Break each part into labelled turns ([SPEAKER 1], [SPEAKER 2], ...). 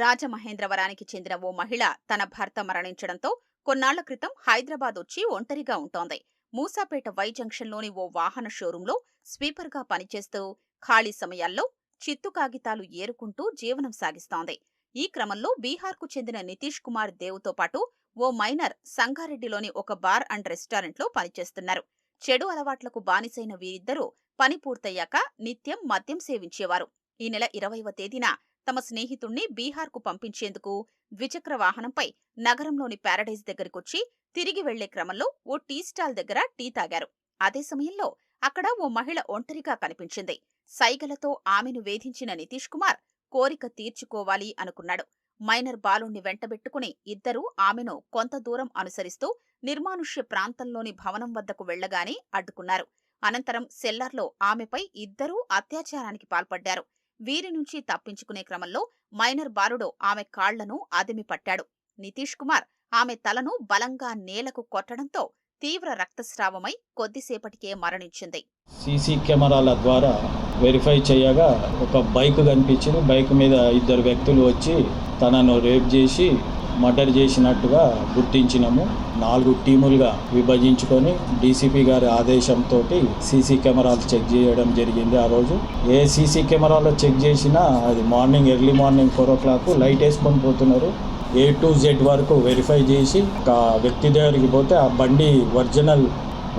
[SPEAKER 1] రాజమహేంద్రవరానికి చెందిన ఓ మహిళ తన భర్త మరణించడంతో కొన్నాళ్ళ క్రితం హైదరాబాద్ వచ్చి ఒంటరిగా ఉంటోంది. మూసాపేట వై జంక్షన్లోని ఓ వాహన షోరూంలో స్వీపర్గా పనిచేస్తూ ఖాళీ సమయాల్లో చిత్తు కాగితాలు ఏరుకుంటూ జీవనం సాగిస్తోంది. ఈ క్రమంలో బీహార్కు చెందిన నితీష్ కుమార్ దేవుతో పాటు ఓ మైనర్ సంగారెడ్డిలోని ఒక బార్ అండ్ రెస్టారెంట్లో పనిచేస్తున్నారు. చెడు అలవాట్లకు బానిసైన వీరిద్దరూ పని పూర్తయ్యాక నిత్యం మద్యం సేవించేవారు. ఈ నెల ఇరవైవ తేదీన తమ స్నేహితుణ్ణి బీహార్కు పంపించేందుకు ద్విచక్ర వాహనంపై నగరంలోని ప్యారడైజ్ దగ్గరికొచ్చి తిరిగి వెళ్ళే క్రమంలో ఓ టీ స్టాల్ దగ్గర టీ తాగారు. అదే సమయంలో అక్కడ ఓ మహిళ ఒంటరిగా కనిపించింది. సైగలతో ఆమెను వేధించిన నితీష్ కుమార్ కోరిక తీర్చుకోవాలి అనుకున్నాడు. మైనర్ బాలుణ్ణి వెంటబెట్టుకుని ఇద్దరూ ఆమెను కొంత దూరం అనుసరిస్తూ నిర్మానుష్య ప్రాంతంలోని భవనం వద్దకు వెళ్ళగానే అడ్డుకున్నారు. అనంతరం సెల్లార్లో ఆమెపై ఇద్దరూ అత్యాచారానికి పాల్పడ్డారు. వీరి నుంచి తప్పించుకునే క్రమంలో మైనర్ బాలుడు ఆమె కాళ్ళను అదిమి పట్టాడు. నితీష్ కుమార్ ఆమె తలను బలంగా నేలకు కొట్టడంతో తీవ్ర రక్తస్రావమై కొద్దిసేపటికే మరణించింది.
[SPEAKER 2] సీసీ కెమెరాల ద్వారా వెరిఫై చేయగా ఒక బైక్ కనిపించింది. బైక్ మీద ఇద్దరు వ్యక్తులు వచ్చి తనను రేప్ చేసి మర్డర్ చేసినట్టుగా గుర్తించినాము. నాలుగు టీములుగా విభజించుకొని డీసీపీ గారి ఆదేశంతో సీసీ కెమెరాలు చెక్ చేయడం జరిగింది ఆ రోజు. ఏ సీసీ కెమెరాలో చెక్ చేసినా అది morning early morning four o'clock light వేసుకొని పోతున్నారు. ఏ టు జెడ్ వరకు వెరిఫై చేసి ఒక వ్యక్తి దగ్గరికి పోతే ఆ బండి ఒరిజినల్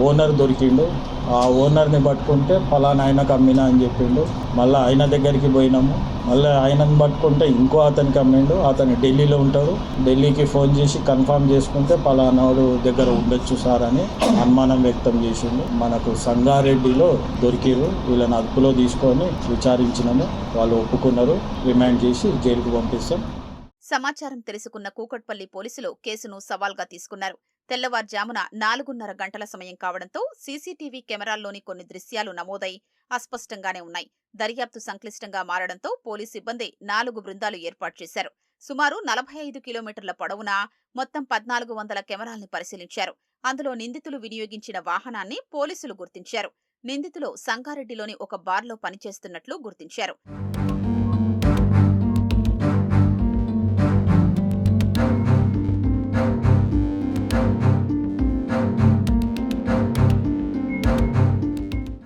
[SPEAKER 2] ఓనర్ దొరికిండు. ఆ ఓనర్ని పట్టుకుంటే ఫలానా ఆయనకు అమ్మినా అని చెప్పిండు. మళ్ళీ ఆయన దగ్గరికి పోయినాము. మళ్ళీ ఆయనను పట్టుకుంటే ఇంకో అతనికి అమ్మిండు. అతను ఢిల్లీలో ఉంటాడు. ఢిల్లీకి ఫోన్ చేసి కన్ఫర్మ్ చేసుకుంటే ఫలానాడు దగ్గర ఉండొచ్చు సార్ అని అనుమానం వ్యక్తం చేసిండు. మనకు సంగారెడ్డిలో దొరికిరు వీళ్ళని అదుపులో తీసుకొని విచారించినాము. వాళ్ళు ఒప్పుకున్నారు. రిమాండ్ చేసి జైలుకు పంపిస్తాం.
[SPEAKER 1] సమాచారం తెలుసుకున్న కూకట్పల్లి పోలీసులు కేసును సవాల్గా తీసుకున్నారు. తెల్లవారుజామున నాలుగున్నర గంటల సమయం కావడంతో సీసీటీవీ కెమెరాల్లోని కొన్ని దృశ్యాలు నమోదై అస్పష్టంగానే ఉన్నాయి. దర్యాప్తు సంక్లిష్టంగా మారడంతో పోలీసు సిబ్బంది నాలుగు బృందాలు ఏర్పాటు చేశారు. సుమారు నలభై ఐదు కిలోమీటర్ల పొడవునా మొత్తం పద్నాలుగు వందల కెమెరాల్ని పరిశీలించారు. అందులో నిందితులు వినియోగించిన వాహనాన్ని పోలీసులు గుర్తించారు. నిందితులు సంగారెడ్డిలోని ఒక బార్లో పనిచేస్తున్నట్లు గుర్తించారు.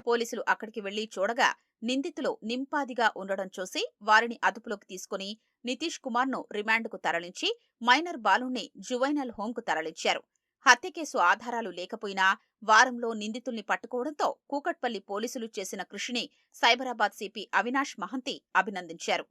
[SPEAKER 1] పోలీసులు అక్కడికి వెళ్ళి చూడగా నిందితులు నింపాదిగా ఉండడం చూసి వారిని అదుపులోకి తీసుకుని నితీష్ కుమార్ను రిమాండ్కు తరలించి మైనర్ బాలుణ్ణి జువైనల్ హోంకు తరలించారు. హత్య కేసు ఆధారాలు లేకపోయినా వారంలో నిందితుల్ని పట్టుకోవడంతో కూకట్పల్లి పోలీసులు చేసిన కృషిని సైబరాబాద్ సిపి అవినాష్ మహంతి అభినందించారు.